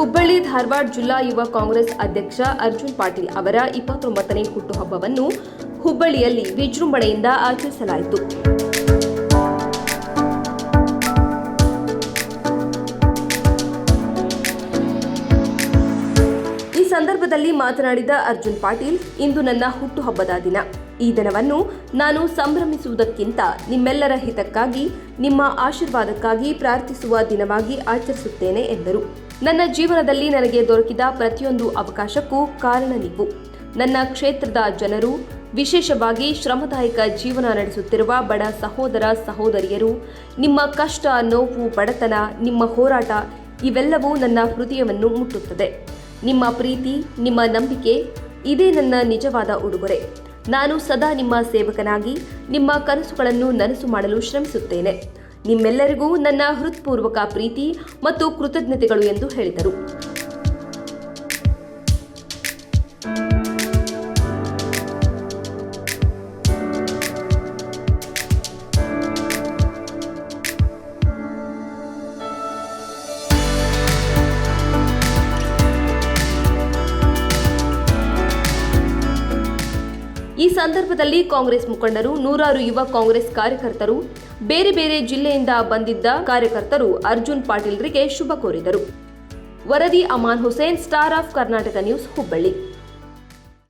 ಧಾರವಾಡ ಜಿಲ್ಲಾ ಯುವ ಕಾಂಗ್ರೆಸ್ ಅಧ್ಯಕ್ಷ ಅರ್ಜುನ್ ಪಾಟೀಲ್ ಅವರ ಇಪ್ಪತ್ತೊಂಬತ್ತನೇ ಹುಟ್ಟುಹಬ್ಬವನ್ನು ಹುಬ್ಬಳ್ಳಿಯಲ್ಲಿ ವಿಜೃಂಭಣೆಯಿಂದ ಆಚರಿಸಲಾಯಿತು. ಸಂದರ್ಭದಲ್ಲಿ ಮಾತನಾಡಿದ ಅರ್ಜುನ್ ಪಾಟೀಲ್, ಇಂದು ನನ್ನ ಹುಟ್ಟುಹಬ್ಬದ ದಿನ. ಈ ದಿನವನ್ನು ನಾನು ಸಂಭ್ರಮಿಸುವುದಕ್ಕಿಂತ ನಿಮ್ಮೆಲ್ಲರ ಹಿತಕ್ಕಾಗಿ, ನಿಮ್ಮ ಆಶೀರ್ವಾದಕ್ಕಾಗಿ ಪ್ರಾರ್ಥಿಸುವ ದಿನವಾಗಿ ಆಚರಿಸುತ್ತೇನೆ ಎಂದರು. ನನ್ನ ಜೀವನದಲ್ಲಿ ನನಗೆ ದೊರಕಿದ ಪ್ರತಿಯೊಂದು ಅವಕಾಶಕ್ಕೂ ಕಾರಣ ನೀವು. ನನ್ನ ಕ್ಷೇತ್ರದ ಜನರು, ವಿಶೇಷವಾಗಿ ಶ್ರಮದಾಯಕ ಜೀವನ ನಡೆಸುತ್ತಿರುವ ಬಡ ಸಹೋದರ ಸಹೋದರಿಯರು, ನಿಮ್ಮ ಕಷ್ಟ, ನೋವು, ಬಡತನ, ನಿಮ್ಮ ಹೋರಾಟ, ಇವೆಲ್ಲವೂ ನನ್ನ ಹೃದಯವನ್ನು ಮುಟ್ಟುತ್ತದೆ. ನಿಮ್ಮ ಪ್ರೀತಿ, ನಿಮ್ಮ ನಂಬಿಕೆ, ಇದೇ ನನ್ನ ನಿಜವಾದ ಉಡುಗೊರೆ. ನಾನು ಸದಾ ನಿಮ್ಮ ಸೇವಕನಾಗಿ, ನಿಮ್ಮ ಕನಸುಗಳನ್ನು ನನಸು ಮಾಡಲು ಶ್ರಮಿಸುತ್ತೇನೆ. ನಿಮ್ಮೆಲ್ಲರಿಗೂ ನನ್ನ ಹೃತ್ಪೂರ್ವಕ ಪ್ರೀತಿ ಮತ್ತು ಕೃತಜ್ಞತೆಗಳು ಎಂದು ಹೇಳಿದರು. ಈ ಸಂದರ್ಭದಲ್ಲಿ ಕಾಂಗ್ರೆಸ್ ಮುಖಂಡರು, ನೂರಾರು ಯುವ ಕಾಂಗ್ರೆಸ್ ಕಾರ್ಯಕರ್ತರು, ಬೇರೆ ಬೇರೆ ಜಿಲ್ಲೆಯಿಂದ ಬಂದಿದ್ದ ಕಾರ್ಯಕರ್ತರು ಅರ್ಜುನ್ ಪಾಟೀಲ್ರಿಗೆ ಶುಭ ಕೋರಿದರು. ವರದಿ Aman Hussain, star of Karnataka news, Hubballi.